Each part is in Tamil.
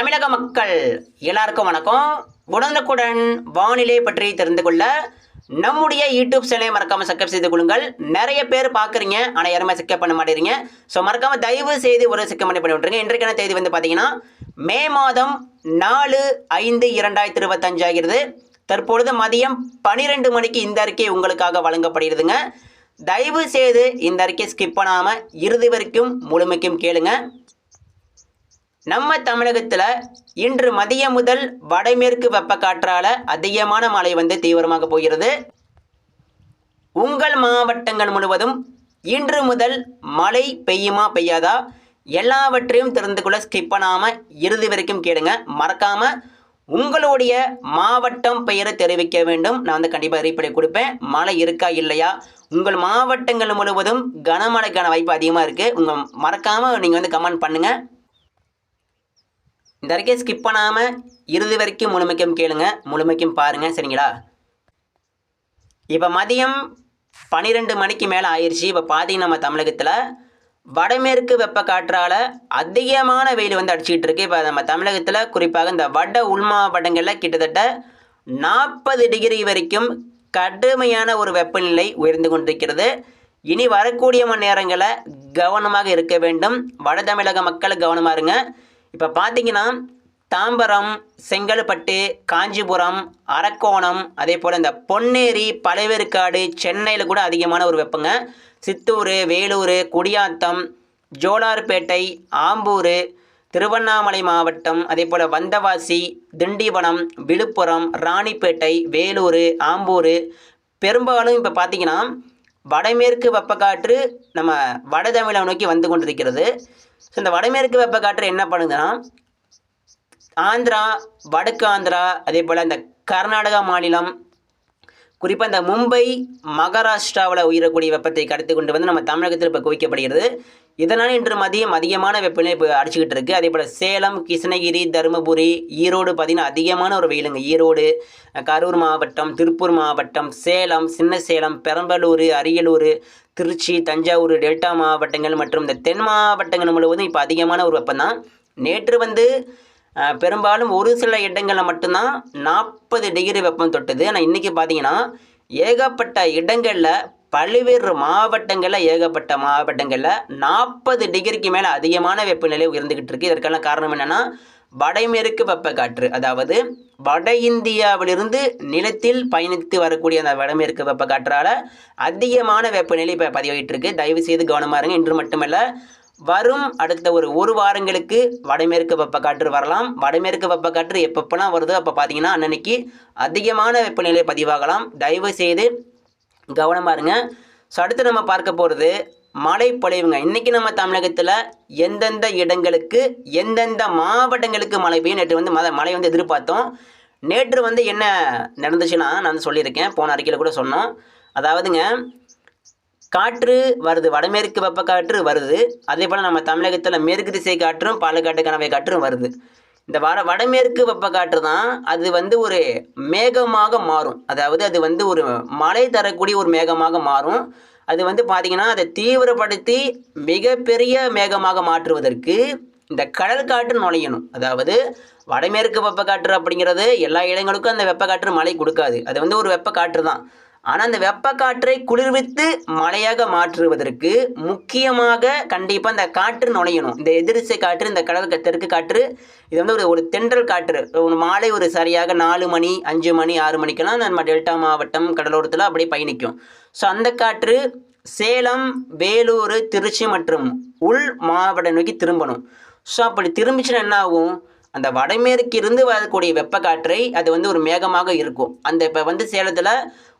தமிழக மக்கள் எல்லாருக்கும் வணக்கம். உடனுக்குடன் வானிலை பற்றி தெரிந்து கொள்ள நம்முடைய யூடியூப் சேனலை மறக்காமல் சப்ஸ்கிரைப் செய்து கொள்ளுங்கள். நிறைய பேர் பார்க்குறீங்க ஆனால் யாருமே சப்ஸ்கிரைப் பண்ண மாட்டேறீங்க. ஸோ மறக்காமல் தயவு செய்து ஒரு சப்ஸ்கிரைப் பண்ணி பண்ணி விட்டுருங்க. இன்றைக்கான தேதி வந்து பார்த்தீங்கன்னா மே மாதம் நாலு ஐந்து இரண்டாயிரத்தி இருபத்தஞ்சு ஆகிறது. தற்பொழுது மதியம் பனிரெண்டு மணிக்கு இந்த அறிக்கை உங்களுக்காக வழங்கப்படுகிறதுங்க. தயவு செய்து இந்த அறிக்கை ஸ்கிப் பண்ணாமல் இறுதி வரைக்கும் முழுமைக்கும் கேளுங்கள் நம்ம தமிழகத்தில் இன்று மதியம் முதல் வடமேற்கு வெப்பக்காற்றால் அதிகமான மழை வந்து தீவிரமாக போகிறது. உங்கள் மாவட்டங்கள் முழுவதும் இன்று முதல் மழை பெய்யுமா பெய்யாதா? எல்லாவற்றையும் தெரிந்து கொள்ள ஸ்கிப் பண்ணாமல் இறுதி வரைக்கும் கேளுங்க. மறக்காமல் உங்களுடைய மாவட்டம் பெயரை தெரிவிக்க வேண்டும். நான் வந்து கண்டிப்பாக ரீப்படை கொடுப்பேன். மழை இருக்கா இல்லையா? உங்கள் மாவட்டங்கள் முழுவதும் கனமழைக்கான வாய்ப்பு அதிகமாக இருக்குது உங்கள் மறக்காமல் நீங்கள் வந்து கமெண்ட் பண்ணுங்கள் இந்த வரைக்கும் ஸ்கிப் பண்ணாமல் இறுதி வரைக்கும் முழுமைக்கும் கேளுங்க. முழுமைக்கும் பாருங்கள் சரிங்களா? இப்போ மதியம் பன்னிரெண்டு மணிக்கு மேலே ஆயிடுச்சு இப்போ பார்த்தீங்கன்னா நம்ம தமிழகத்தில். வடமேற்கு வெப்ப காற்றால் அதிகமான வெயில் வந்து அடிச்சுக்கிட்டு இருக்கு. இப்போ நம்ம தமிழகத்தில் குறிப்பாக இந்த வட உள் மாவட்டங்களில் கிட்டத்தட்ட நாற்பது டிகிரி வரைக்கும் கடுமையான ஒரு வெப்பநிலை உயர்ந்து கொண்டிருக்கிறது. இனி வரக்கூடிய மணி நேரங்களில் கவனமாக இருக்க வேண்டும். வட தமிழக மக்கள் கவனமாக இருங்க. இப்போ பார்த்தீங்கன்னா தாம்பரம் செங்கல்பட்டு காஞ்சிபுரம் அரக்கோணம் அதே போல் இந்த பொன்னேரி பழவேற்காடு சென்னையில் கூட அதிகமான ஒரு வெப்பங்க. சித்தூர் வேலூர் குடியாத்தம் ஜோலார்பேட்டை ஆம்பூர் திருவண்ணாமலை மாவட்டம் அதே போல் வந்தவாசி திண்டிவனம் விழுப்புரம் ராணிப்பேட்டை வேலூர் ஆம்பூர். பெரும்பாலும் இப்போ பார்த்தீங்கன்னா வடமேற்கு வெப்பக்காற்று நம்ம வட தமிழை நோக்கி வந்து கொண்டிருக்கிறது. ஸோ இந்த வடமேற்கு வெப்பக்காற்று என்ன பண்ணுதுன்னா ஆந்திரா வடக்கு ஆந்திரா அதே போல் இந்த கர்நாடகா மாநிலம் குறிப்பாக இந்த மும்பை மகாராஷ்டிராவில் உயரக்கூடிய வெப்பத்தை கடத்தி கொண்டு வந்து நம்ம தமிழகத்தில் இப்போ குவிக்கப்படுகிறது. இதனால் இன்று மதியம் அதிகமான வெப்பநிலை இப்போ அடிச்சுக்கிட்டு இருக்குது அதே போல் சேலம் கிருஷ்ணகிரி தருமபுரி ஈரோடு பார்த்திங்கன்னா அதிகமான ஒரு வெயிலுங்க. ஈரோடு கரூர் மாவட்டம் திருப்பூர் மாவட்டம் சேலம் சின்ன சேலம் பெரம்பலூர் அரியலூர் திருச்சி தஞ்சாவூர் டெல்டா மாவட்டங்கள் மற்றும் இந்த தென் மாவட்டங்கள் முழுவதும் இப்போ அதிகமான ஒரு வெப்பம் தான். நேற்று வந்து பெரும்பாலும் ஒரு சில இடங்களில் மட்டும்தான் நாற்பது டிகிரி வெப்பம் தொட்டுது. ஆனால் இன்றைக்கி பார்த்தீங்கன்னா ஏகப்பட்ட இடங்களில் பல்வேறு மாவட்டங்களில் ஏகப்பட்ட மாவட்டங்களில் நாற்பது டிகிரிக்கு மேலே அதிகமான வெப்பநிலை உயர்ந்துக்கிட்டு இருக்கு. இதற்கான காரணம் என்னென்னா வடமேற்கு வெப்பக்காற்று. அதாவது வட இந்தியாவிலிருந்து நிலத்தில் பயணித்து வரக்கூடிய அந்த வடமேற்கு வெப்பக்காற்றால் அதிகமான வெப்பநிலை இப்போ பதிவாகிட்டு இருக்கு. தயவு செய்து கவனமாக இருங்க. இன்று மட்டுமல்ல வரும் அடுத்த ஒரு ஒரு வாரங்களுக்கு வடமேற்கு வெப்பக்காற்று வரலாம். வடமேற்கு வெப்பக்காற்று எப்பப்பெல்லாம் வருதோ அப்போ பார்த்தீங்கன்னா அன்னன்னைக்கு அதிகமான வெப்பநிலை பதிவாகலாம். தயவு செய்து கவனமாக இருங்க ஸோ அடுத்து நம்ம பார்க்க போகிறது மழைப்பொழிவுங்க. இன்றைக்கி நம்ம தமிழகத்தில் எந்தெந்த இடங்களுக்கு எந்தெந்த மாவட்டங்களுக்கு மழை பெய்யும்? நேற்று வந்து மத மழை வந்து எதிர்பார்த்தோம். நேற்று வந்து என்ன நடந்துச்சுன்னா நான் வந்து சொல்லியிருக்கேன். போன அறிக்கையில் கூட சொன்னோம். அதாவதுங்க காற்று வருது. வடமேற்கு வெப்பக்காற்று வருது. அதே போல் நம்ம தமிழகத்தில் மேற்கு திசை காற்றும் பாலக்காட்டு கனவை காற்றும் வருது. இந்த வட வடமேற்கு வெப்பக்காற்று தான் அது வந்து ஒரு மேகமாக மாறும். அதாவது அது வந்து ஒரு மழை தரக்கூடிய ஒரு மேகமாக மாறும். அது வந்து பார்த்திங்கன்னா அதை தீவிரப்படுத்தி மிகப்பெரிய மேகமாக மாற்றுவதற்கு இந்த கடல் காற்று நுழையணும். அதாவது வடமேற்கு வெப்பக்காற்று அப்படிங்கிறது எல்லா இடங்களுக்கும் அந்த வெப்பக்காற்று மழை கொடுக்காது. அது வந்து ஒரு வெப்பக்காற்று தான் ஆனால் அந்த வெப்பக்காற்றை குளிர்வித்து மழையாக மாற்றுவதற்கு முக்கியமாக கண்டிப்பாக இந்த காற்று நுழையணும். இந்த எதிர்சை காற்று இந்த கடல் தெற்கு காற்று இது வந்து ஒரு ஒரு தென்றல் காற்று. ஒரு மாலை ஒரு சரியாக நாலு மணி அஞ்சு மணி ஆறு மணிக்கெல்லாம் நம்ம டெல்டா மாவட்டம் கடலோரத்தில் அப்படியே பயணிக்கும். ஸோ அந்த காற்று சேலம் வேலூர் திருச்சி மற்றும் உள் மாவட்டம் நோக்கி திரும்பணும். ஸோ அப்படி திரும்பிச்சுன்னா என்ன ஆகும் அந்த வடமேற்கு இருந்து வரக்கூடிய வெப்பக்காற்றை அது வந்து ஒரு மேகமாக இருக்கும். அந்த இப்போ வந்து சேலத்தில்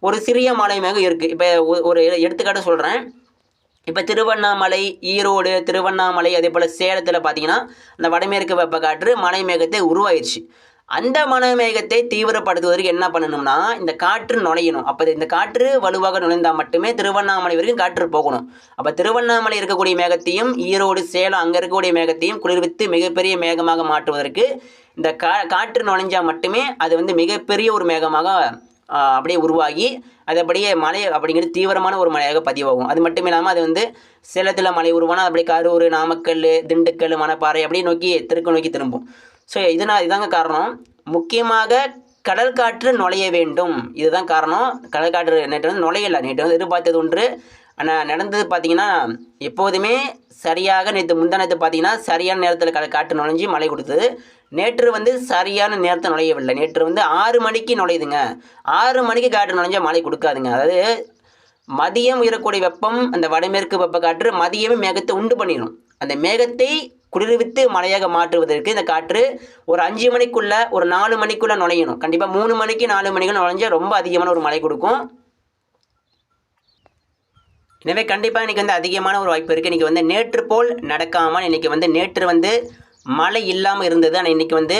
ஒரு சிறிய மலை மேகம் இருக்குது இப்போ ஒரு எடுத்துக்காட்டு சொல்கிறேன் இப்போ திருவண்ணாமலை ஈரோடு திருவண்ணாமலை அதே போல் சேலத்தில் பார்த்தீங்கன்னா அந்த வடமேற்கு வெப்பக்காற்று மலை மேகத்தை உருவாயிருச்சு. அந்த மனமேகத்தை தீவிரப்படுத்துவதற்கு என்ன பண்ணணும்னா இந்த காற்று நுழையணும். அப்போ இந்த காற்று வலுவாக நுழைந்தால் மட்டுமே திருவண்ணாமலை வரைக்கும் காற்று போகணும். அப்போ திருவண்ணாமலை இருக்கக்கூடிய மேகத்தையும் ஈரோடு சேலம் அங்கே இருக்கக்கூடிய மேகத்தையும் குளிர்வித்து மிகப்பெரிய மேகமாக மாற்றுவதற்கு இந்த கா காற்று நுழைஞ்சால் மட்டுமே அது வந்து மிகப்பெரிய ஒரு மேகமாக அப்படியே உருவாகி அது அப்படியே மழை அப்படிங்கிறது தீவிரமான ஒரு மழையாக பதிவாகும். அது மட்டும் இல்லாமல் அது வந்து சேலத்தில் மழை உருவானால் அப்படியே கரூர் நாமக்கல் திண்டுக்கல் மணப்பாறை அப்படியே நோக்கி தெற்கு நோக்கி திரும்பும். ஸோ இதனால் இதாங்க காரணம். முக்கியமாக கடல் காற்று நுழைய வேண்டும். இதுதான் காரணம். கடல் காற்று நேற்று வந்து நுழையலை. நேற்று வந்து எதிர்பார்த்தது ஒன்று. ஆனால் நடந்தது பார்த்தீங்கன்னா எப்போதுமே சரியாக நேற்று முந்தானத்து பார்த்தீங்கன்னா சரியான நேரத்தில் கடல் காற்று நுழைஞ்சி மழை கொடுத்தது. நேற்று வந்து சரியான நேரத்தை நுழையவில்லை. நேற்று வந்து ஆறு மணிக்கு நுழையுதுங்க. ஆறு மணிக்கு காற்று நுழைஞ்சால் மழை கொடுக்காதுங்க. அதாவது மதியம் உயரக்கூடிய வெப்பம் அந்த வடமேற்கு வெப்ப காற்று மதியமே மேகத்தை உண்டு பண்ணிடும் அந்த மேகத்தை குளிர்வித்து மழையாக மாற்றுவதற்கு இந்த காற்று ஒரு அஞ்சு மணிக்குள்ள ஒரு நாலு மணிக்குள்ள நுழையணும். கண்டிப்பாக மூணு மணிக்கு நாலு மணிக்கு நுழைஞ்சா ரொம்ப அதிகமான ஒரு மழை கொடுக்கும். எனவே கண்டிப்பாக இன்றைக்கி வந்து அதிகமான ஒரு வாய்ப்பு இருக்குது இன்றைக்கி வந்து நேற்று போல் நடக்காமல் இன்றைக்கி வந்து நேற்று வந்து மழை இல்லாமல் இருந்தது. ஆனால் இன்றைக்கி வந்து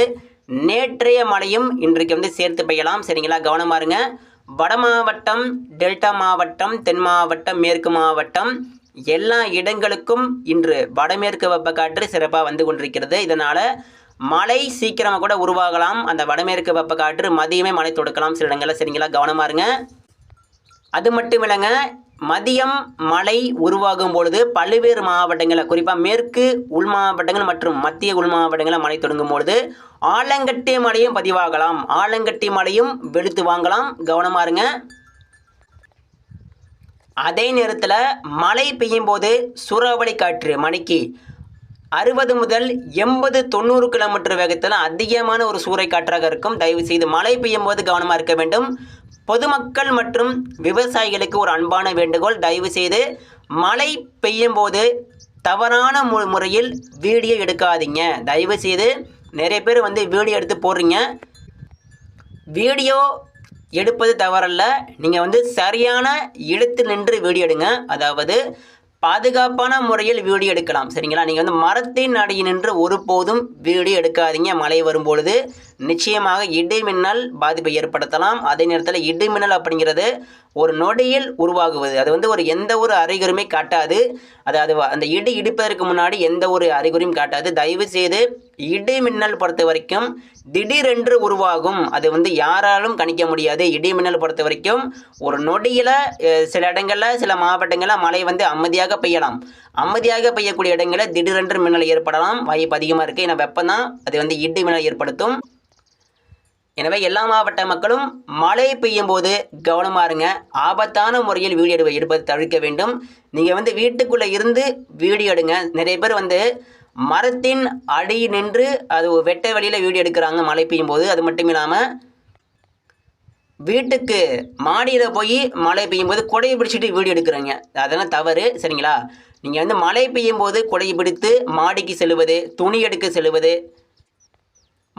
நேற்றைய மழையும் இன்றைக்கு வந்து சேர்த்து பெய்யலாம். சரிங்களா? கவனமாக இருங்க. வட மாவட்டம் டெல்டா மாவட்டம் தென் மாவட்டம் மேற்கு மாவட்டம் எல்லா இடங்களுக்கும் இன்று வடமேற்கு வெப்பக்காற்று சிறப்பாக வந்து கொண்டிருக்கிறது. இதனால் மழை சீக்கிரமாக கூட உருவாகலாம். அந்த வடமேற்கு வெப்பக்காற்று மதியமே மழை தொடுக்கலாம் சில இடங்களில். சரிங்களா? கவனமா இருங்க. அது மட்டும் இல்லைங்க மதியம் மழை உருவாகும் பொழுது பல்வேறு மாவட்டங்களில் குறிப்பாக மேற்கு உள் மாவட்டங்கள் மற்றும் மத்திய உள் மாவட்டங்களில் மழை தொடங்கும் பொழுது ஆலங்கட்டி மழையும் பதிவாகலாம். ஆலங்கட்டி மழையும் வெளுத்து வாங்கலாம். கவனமாக இருங்க. அதே நேரத்தில் மழை பெய்யும் போது சூறாவளி காற்று மணிக்கு அறுபது முதல் எண்பது தொண்ணூறு கிலோமீட்டர் வேகத்தில் அதிகமான ஒரு சூறை காற்றாக இருக்கும். தயவு செய்து மழை பெய்யும் போது கவனமாக இருக்க வேண்டும். பொதுமக்கள் மற்றும் விவசாயிகளுக்கு ஒரு அன்பான வேண்டுகோள். தயவு செய்து மழை பெய்யும் போது தவறான மு முறையில் வீடியோ எடுக்காதீங்க. தயவு செய்து நிறைய பேர் வந்து வீடியோ எடுத்து போடுறீங்க. வீடியோ எடுப்பது தவறல்ல. நீங்கள் வந்து சரியான இடத்தில் நின்று வீடியோ எடுங்க. அதாவது பாதுகாப்பான முறையில் வீடியோ எடுக்கலாம். சரிங்களா? நீங்கள் வந்து மரத்தின் அடியில் நின்று ஒருபோதும் வீடியோ எடுக்காதீங்க. மழை வரும்பொழுது நிச்சயமாக இடிமின்னல் பாதிப்பை ஏற்படுத்தலாம். அதே நேரத்தில் இடுமின்னல் அப்படிங்கிறது ஒரு நொடியில் உருவாகுவது. அது வந்து ஒரு எந்த ஒரு அறிகுறியுமே காட்டாது. அதாவது அந்த இடி இடிப்பதற்கு முன்னாடி எந்த ஒரு அறிகுறியும் காட்டாது. தயவு செய்து இடி மின்னல் பொறுத்த வரைக்கும் திடீரென்று உருவாகும். அது வந்து யாராலும் கணிக்க முடியாது. இடி மின்னல் பொறுத்த வரைக்கும் ஒரு நொடியில் சில இடங்களில் சில மாவட்டங்களில் மழை வந்து அமைதியாக பெய்யலாம். அமைதியாக பெய்யக்கூடிய இடங்களில் திடீரென்று மின்னல் ஏற்படலாம். வாய்ப்பு அதிகமாக இருக்குது ஏன்னா வெப்பம் தான் அது வந்து இடி மின்னல் ஏற்படுத்தும். எனவே எல்லா மாவட்ட மக்களும் மழை பெய்யும் போது கவனமாக இருங்க. ஆபத்தான முறையில் வீடியோ எடு எடுப்பதை தவிர்க்க வேண்டும். நீங்கள் வந்து வீட்டுக்குள்ளே இருந்து வீடியோ எடுங்க. நிறைய பேர் வந்து மரத்தின் அடி நின்று அது வெட்ட வெளியில் வீடியோ எடுக்கிறாங்க மழை பெய்யும் போது. அது மட்டும் இல்லாமல் வீட்டுக்கு மாடியில் போய் மழை பெய்யும் போது குடையை பிடிச்சிட்டு வீடியோ எடுக்கிறாங்க. அதெல்லாம் தவறு. சரிங்களா? நீங்கள் வந்து மழை பெய்யும் போது குடையை பிடித்து மாடிக்கு செல்வது துணி எடுக்க செல்வது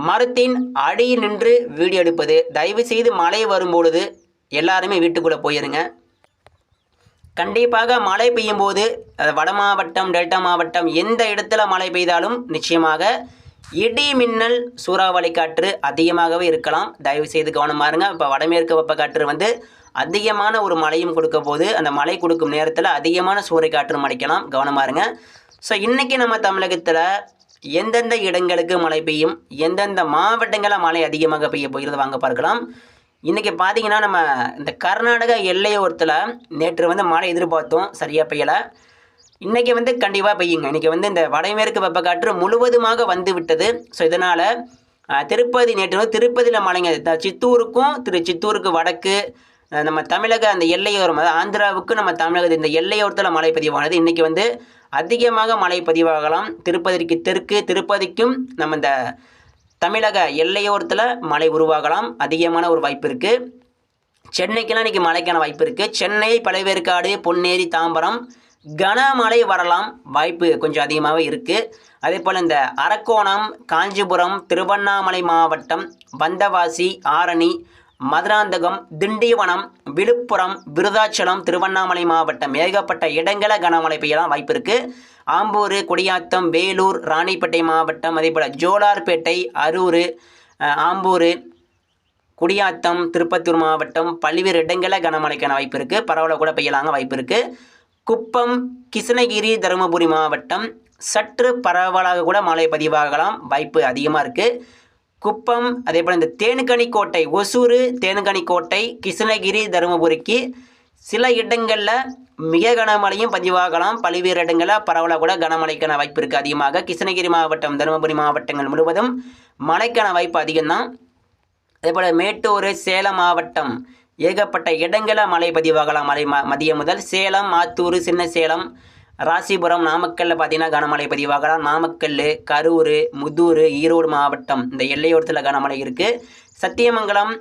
மரத்தின் அடியில் நின்று வீடியோ எடுப்பது. தயவு செய்து மழை வரும்பொழுது எல்லாருமே வீட்டுக்குள்ளே போயிருங்க. கண்டிப்பாக மழை பெய்யும் போது வட மாவட்டம் டெல்டா மாவட்டம் எந்த இடத்துல மழை பெய்தாலும் நிச்சயமாக இடி மின்னல் சூறாவளி காற்று அதிகமாகவே இருக்கலாம். தயவு செய்து கவனமாக இருங்க இப்போ வடமேற்கு வெப்ப காற்று வந்து அதிகமான ஒரு மழையும் கொடுக்க போது அந்த மழை கொடுக்கும் நேரத்தில் அதிகமான சூறை காற்றும் அடிக்கலாம். கவனமாக இருங்க ஸோ இன்றைக்கி நம்ம தமிழகத்தில் எந்தெந்த இடங்களுக்கு மழை பெய்யும் எந்தெந்த மாவட்டங்களில் மழை அதிகமாக பெய்ய போகிறது வாங்க பார்க்கலாம். இன்றைக்கி பார்த்தீங்கன்னா நம்ம இந்த கர்நாடகா எல்லையோரத்தில் நேற்று வந்து மழை எதிர்பார்த்தோம் சரியாக பெய்யலை. இன்றைக்கி வந்து கண்டிப்பாக பெய்யுங்க. இன்றைக்கி வந்து இந்த வடமேற்கு வெப்பக்காற்று முழுவதுமாக வந்து விட்டது. ஸோ இதனால் திருப்பதி நேற்று வந்து திருப்பதியில் மழைங்க. சித்தூருக்கும் திரு சித்தூருக்கு வடக்கு நம்ம தமிழக அந்த எல்லையோரம் அதாவது ஆந்திராவுக்கும் நம்ம தமிழகத்தில் இந்த எல்லையோரத்தில் மழை பதிவானது. இன்றைக்கி வந்து அதிகமாக மழை பதிவாகலாம். திருப்பதிக்கு தெற்கு திருப்பதிக்கும் நம்ம இந்த தமிழக எல்லையோரத்தில் மழை உருவாகலாம். அதிகமான ஒரு வாய்ப்பு இருக்குது சென்னைக்கெல்லாம் இன்றைக்கி மழைக்கான வாய்ப்பு இருக்குது சென்னை பழவேற்காடு பொன்னேரி தாம்பரம் கனமழை வரலாம். வாய்ப்பு கொஞ்சம் அதிகமாகவே இருக்குது அதே போல் இந்த அரக்கோணம் காஞ்சிபுரம் திருவண்ணாமலை மாவட்டம் வந்தவாசி ஆரணி மதுராந்தகம் திண்டிவனம் விழுப்புரம் விருதாச்சலம் திருவண்ணாமலை மாவட்டம். ஏகப்பட்ட இடங்களில் கனமழை பெய்யலாம் வாய்ப்பு இருக்குது ஆம்பூர் குடியாத்தம் வேலூர் ராணிப்பேட்டை மாவட்டம் அதேபோல் ஜோலார்பேட்டை அரூர் ஆம்பூர் குடியாத்தம் திருப்பத்தூர் மாவட்டம் பல்வேறு இடங்களில் கனமழைக்கான வாய்ப்பு இருக்குது பரவலாக கூட பெய்யலாங்க வாய்ப்பு இருக்குது குப்பம் கிருஷ்ணகிரி தருமபுரி மாவட்டம் சற்று பரவலாக கூட மழை பதிவாகலாம் வாய்ப்பு அதிகமாக இருக்குது குப்பம் அதே போல் இந்த தேனுக்கனி கோட்டை ஒசூர் தேனுக்கனி கோட்டை கிருஷ்ணகிரி தருமபுரிக்கு சில இடங்களில் மிக கனமழையும் பதிவாகலாம். பல்வேறு இடங்களில் பரவலாக கூட கனமழைக்கான வாய்ப்பு இருக்குது அதிகமாக கிருஷ்ணகிரி மாவட்டம் தருமபுரி மாவட்டங்கள் முழுவதும் மழைக்கான வாய்ப்பு அதிகம்தான். அதேபோல் மேட்டூர் சேலம் மாவட்டம் ஏகப்பட்ட இடங்களில் மழை பதிவாகலாம். மழை ம மதியம் முதல் சேலம் ஆத்தூர் சின்ன சேலம் ராசிபுரம் நாமக்கல்ல பார்த்தீங்கன்னா கனமழை பதிவாகலாம். நாமக்கல் கரூர் முதூர் ஈரோடு மாவட்டம் இந்த எல்லையோரத்தில் கனமழை இருக்குது சத்தியமங்கலம்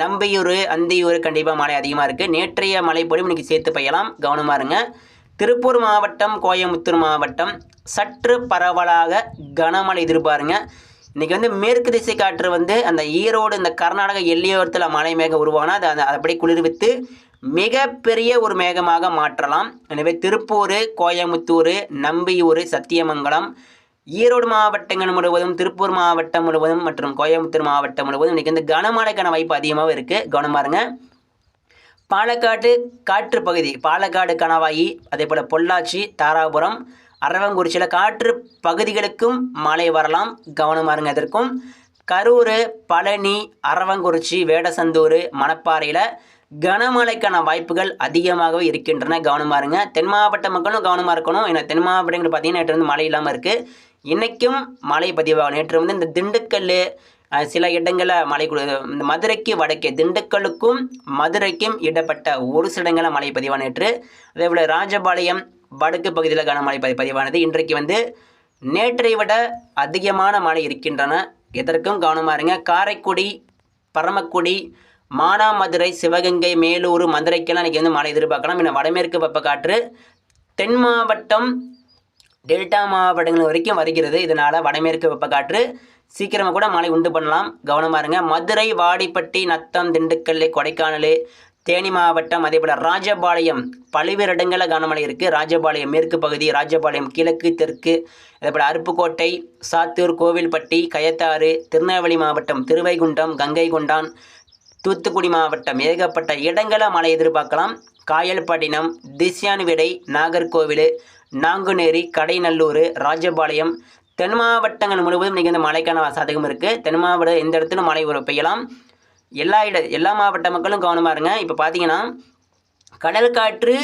நம்பியூர் அந்தியூர் கண்டிப்பாக மழை அதிகமாக இருக்குது நேற்றைய மழை பொழிவு இன்றைக்கி சேர்த்து பெய்யலாம். கவனமாக இருங்க. திருப்பூர் மாவட்டம் கோயம்புத்தூர் மாவட்டம் சற்று பரவலாக கனமழை எதிர்பாருங்க. இன்றைக்கி வந்து மேற்கு திசை காற்று வந்து அந்த ஈரோடு இந்த கர்நாடக எல்லையோரத்தில் மழை மேக உருவானா அதை அதை அப்படியே குளிர்வித்து மிகப்பெரிய ஒரு மேகமாக மாற்றலாம். எனவே திருப்பூர் கோயம்புத்தூர் நம்பியூர் சத்தியமங்கலம் ஈரோடு மாவட்டங்கள் முழுவதும் திருப்பூர் மாவட்டம் முழுவதும் மற்றும் கோயம்புத்தூர் மாவட்டம் முழுவதும் இன்றைக்கி வந்து கனமழைக்கான வாய்ப்பு அதிகமாக இருக்குது கவனமாக இருங்க. பாலக்காடு காற்று பகுதி பாலக்காடு கணவாயி அதே போல் பொள்ளாச்சி தாராபுரம் அரவங்குறிச்சியில் காற்று பகுதிகளுக்கும் மழை வரலாம். கவனமாக இருங்க கரூர் பழனி அரவங்குறிச்சி வேடசந்தூர் மணப்பாறையில் கனமழைக்கான வாய்ப்புகள் அதிகமாகவே இருக்கின்றன. கவனமாக இருங்க. தென் மாவட்ட மக்களும் கவனமாக இருக்கணும். ஏன்னா தென் மாவட்டங்கள் பார்த்தீங்கன்னா நேற்று வந்து மழை இல்லாமல் இருக்குது இன்றைக்கும் மழை பதிவாகும் நேற்று வந்து இந்த திண்டுக்கல் சில இடங்களில் மழை இந்த மதுரைக்கு வடக்கே திண்டுக்கலுக்கும் மதுரைக்கும் இடப்பட்ட ஒரு சில இடங்களில் மழை பதிவான நேற்று. அதே போல் ராஜபாளையம் வடக்கு பகுதியில் கனமழை பதி பதிவானது. இன்றைக்கு வந்து நேற்றை விட அதிகமான மழை இருக்கின்றன. எதற்கும் கவனமாக இருங்க. காரைக்குடி பரமக்குடி மானாமதுரை சிவகங்கை மேலூர் மதுரைக்கெல்லாம் இன்றைக்கி வந்து மழை எதிர்பார்க்கலாம். இன்னும் வடமேற்கு வெப்பக்காற்று தென் மாவட்டம் டெல்டா மாவட்டங்கள் வரைக்கும் வருகிறது. இதனால் வடமேற்கு வெப்பக்காற்று சீக்கிரமாக கூட மழை உண்டு பண்ணலாம். கவனமாக இருங்க. மதுரை வாடிப்பட்டி நத்தம் திண்டுக்கல் கொடைக்கானல் தேனி மாவட்டம் அதே போல் ராஜபாளையம் பல்வேறு இடங்களில் கனமழை இருக்குது ராஜபாளையம் மேற்கு பகுதி ராஜபாளையம் கிழக்கு தெற்கு அதே போல் அருப்புக்கோட்டை சாத்தூர் கோவில்பட்டி கயத்தாறு திருநெல்வேலி மாவட்டம் திருவைகுண்டம் கங்கைகொண்டான் தூத்துக்குடி மாவட்டம் ஏகப்பட்ட இடங்களில் மழை எதிர்பார்க்கலாம். காயல்பட்டினம் திசியான்விடை நாகர்கோவில் நாங்குநேரி கடைநல்லூர் ராஜபாளையம் தென் மாவட்டங்கள் முழுவதும் இன்றைக்கி இந்த மழைக்கான சாதகம் இருக்குது தென் மாவட்டம் எந்த இடத்துல மழை ஒரு பெய்யலாம். எல்லா இட எல்லா மாவட்ட மக்களும் கவனமாக இருங்க. இப்போ பார்த்தீங்கன்னா கடல் காற்று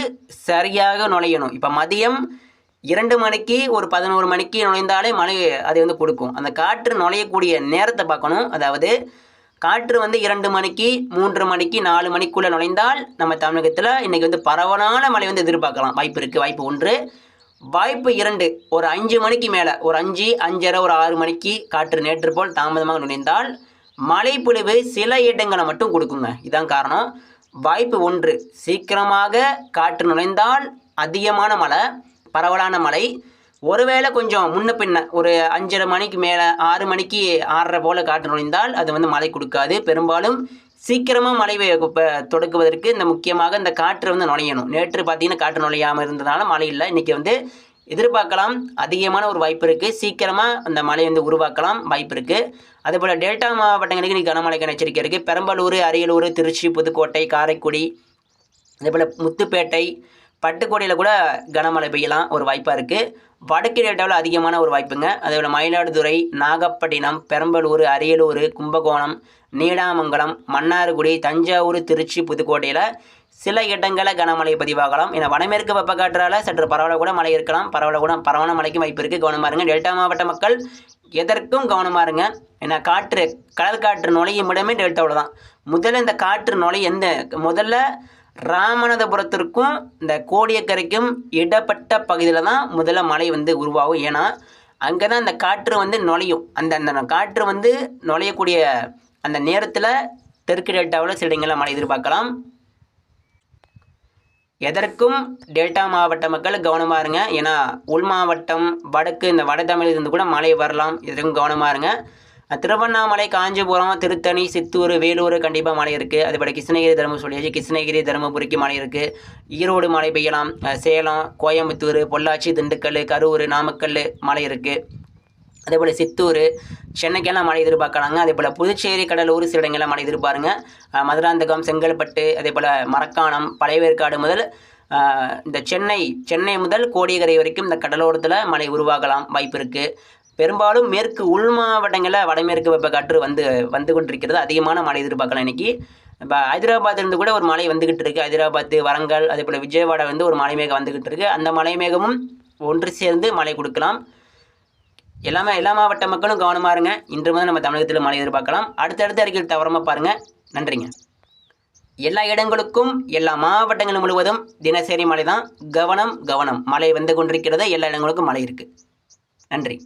சரியாக நுழையணும். இப்போ மதியம் இரண்டு மணிக்கு ஒரு பதினோரு மணிக்கு நுழைந்தாலே மழை அது வந்து கொடுக்கும். அந்த காற்று நுழையக்கூடிய நேரத்தை பார்க்கணும். அதாவது காற்று வந்து இரண்டு மணிக்கு மூன்று மணிக்கு நாலு மணிக்குள்ளே நுழைந்தால் நம்ம தமிழகத்தில் இன்றைக்கி வந்து பரவலான மழை வந்து எதிர்பார்க்கலாம். வாய்ப்பு இருக்குது வாய்ப்பு ஒன்று. வாய்ப்பு இரண்டு. ஒரு அஞ்சு மணிக்கு மேலே ஒரு அஞ்சு அஞ்சரை ஒரு ஆறு மணிக்கு காற்று நேற்று போல் தாமதமாக நுழைந்தால் மழைப்பொழிவு சில இடங்களை மட்டும் கொடுக்குங்க. இதான் காரணம். வாய்ப்பு ஒன்று. சீக்கிரமாக காற்று நுழைந்தால் அதிகமான மழை பரவலான மழை. ஒருவேளை கொஞ்சம் முன்ன பின்ன ஒரு அஞ்சரை மணிக்கு மேலே ஆறு மணிக்கு ஆறரை போல் காற்று நுழைந்தால் அது வந்து மழை கொடுக்காது. பெரும்பாலும் சீக்கிரமாக மழை பெய்ய- தொடக்குவதற்கு இந்த முக்கியமாக இந்த காற்று வந்து நுழையணும். நேற்று பார்த்தீங்கன்னா காற்று நுழையாமல் இருந்ததுனால மழை இல்லை. இன்றைக்கி வந்து எதிர்பார்க்கலாம் அதிகமான ஒரு வாய்ப்பு இருக்குது சீக்கிரமாக அந்த மழை வந்து உருவாக்கலாம் வாய்ப்பு இருக்குது அதேபோல் டெல்டா மாவட்டங்களுக்கு இன்றைக்கி கனமழைக்கான எச்சரிக்கை இருக்குது பெரம்பலூர் அரியலூர் திருச்சி புதுக்கோட்டை காரைக்குடி அதேபோல் முத்துப்பேட்டை பட்டுக்கோட்டையில் கூட கனமழை பெய்யலாம் ஒரு வாய்ப்பாக இருக்குது வடக்கு டேட்டாவில் அதிகமான ஒரு வாய்ப்புங்க. அதேபோல் மயிலாடுதுறை நாகப்பட்டினம் பெரம்பலூர் அரியலூர் கும்பகோணம் நீடாமங்கலம் மன்னார்குடி தஞ்சாவூர் திருச்சி புதுக்கோட்டையில் சில இடங்களில் கனமழை பதிவாகலாம். ஏன்னா வடமேற்கு வெப்பக்காற்றால் சற்று பரவலாக கூட மழை இருக்கலாம். பரவலாக கூட பரவான மழைக்கும் வாய்ப்பு இருக்குது கவனமாக இருங்க. டெல்டா மாவட்ட மக்கள் எதற்கும் கவனமாக இருங்க. ஏன்னா காற்று கடல் காற்று நுழையும் இடமே டெல்டாவில் தான். முதல்ல இந்த காற்று நுழை எந்த முதல்ல ராமநாதபுரத்திற்கும் இந்த கோடியக்கரைக்கும் இடப்பட்ட பகுதியில் தான் முதல்ல மழை வந்து உருவாகும். ஏன்னா அங்கே தான் அந்த காற்று வந்து நுழையும். அந்த அந்த காற்று வந்து நுழையக்கூடிய அந்த நேரத்தில் தெற்கு டெல்டாவில் சில இடங்களில் மழை எதிர்பார்க்கலாம். எதற்கும் டெல்டா மாவட்ட மக்கள் கவனமாக இருங்க. ஏன்னா உள் மாவட்டம் வடக்கு இந்த வட தமிழிலிருந்து கூட மழை வரலாம். எதற்கும் கவனமாக இருங்க. திருவண்ணாமலை காஞ்சிபுரம் திருத்தணி சித்தூர் வேலூர் கண்டிப்பாக மழை இருக்குது அதுபோல் கிருஷ்ணகிரி தருமபுரி. சொல்லியாச்சு கிருஷ்ணகிரி தருமபுரிக்கு மழை இருக்குது ஈரோடு மழை பெய்யலாம். சேலம் கோயம்புத்தூர் பொள்ளாச்சி திண்டுக்கல் கரூர் நாமக்கல் மழை இருக்குது அதேபோல் சித்தூர் சென்னைக்கெல்லாம் மழை எதிர்பார்க்கலாங்க. அதே போல் புதுச்சேரி கடலூர் சில இடங்கள்லாம் மழை எதிர்பாருங்க. மதுராந்தகம் செங்கல்பட்டு அதே போல் மரக்காணம் பழையவேற்காடு முதல் இந்த சென்னை சென்னை முதல் கோடியக்கரை வரைக்கும் இந்த கடலோரத்தில் மழை உருவாகலாம் வாய்ப்பு இருக்குது பெரும்பாலும் மேற்கு உள் மாவட்டங்களில் வடமேற்கு வெப்பக்காற்று வந்து வந்து கொண்டிருக்கிறது. அதிகமான மழை எதிர்பார்க்கலாம் இன்னைக்கு. இப்போ ஹைதராபாத்லேருந்து கூட ஒரு மழை வந்துக்கிட்டு இருக்குது ஹைதராபாத் வரங்கல் அதே போல் விஜயவாடா வந்து ஒரு மலைமேகம் வந்துக்கிட்டு இருக்குது அந்த மலைமேகமும் ஒன்று சேர்ந்து மழை கொடுக்கலாம். எல்லாமே எல்லா மாவட்ட மக்களும் கவனமாக இருங்க. இன்று முதல் நம்ம தமிழகத்தில் மழை எதிர்பார்க்கலாம். அடுத்தடுத்த அறிக்கையில் தவறமாக பாருங்கள் நன்றிங்க. எல்லா இடங்களுக்கும் எல்லா மாவட்டங்களும் முழுவதும் தினசரி மழை தான் கவனம் கவனம். மழை வந்து கொண்டிருக்கிறது எல்லா இடங்களுக்கும் மழை இருக்குது நன்றி.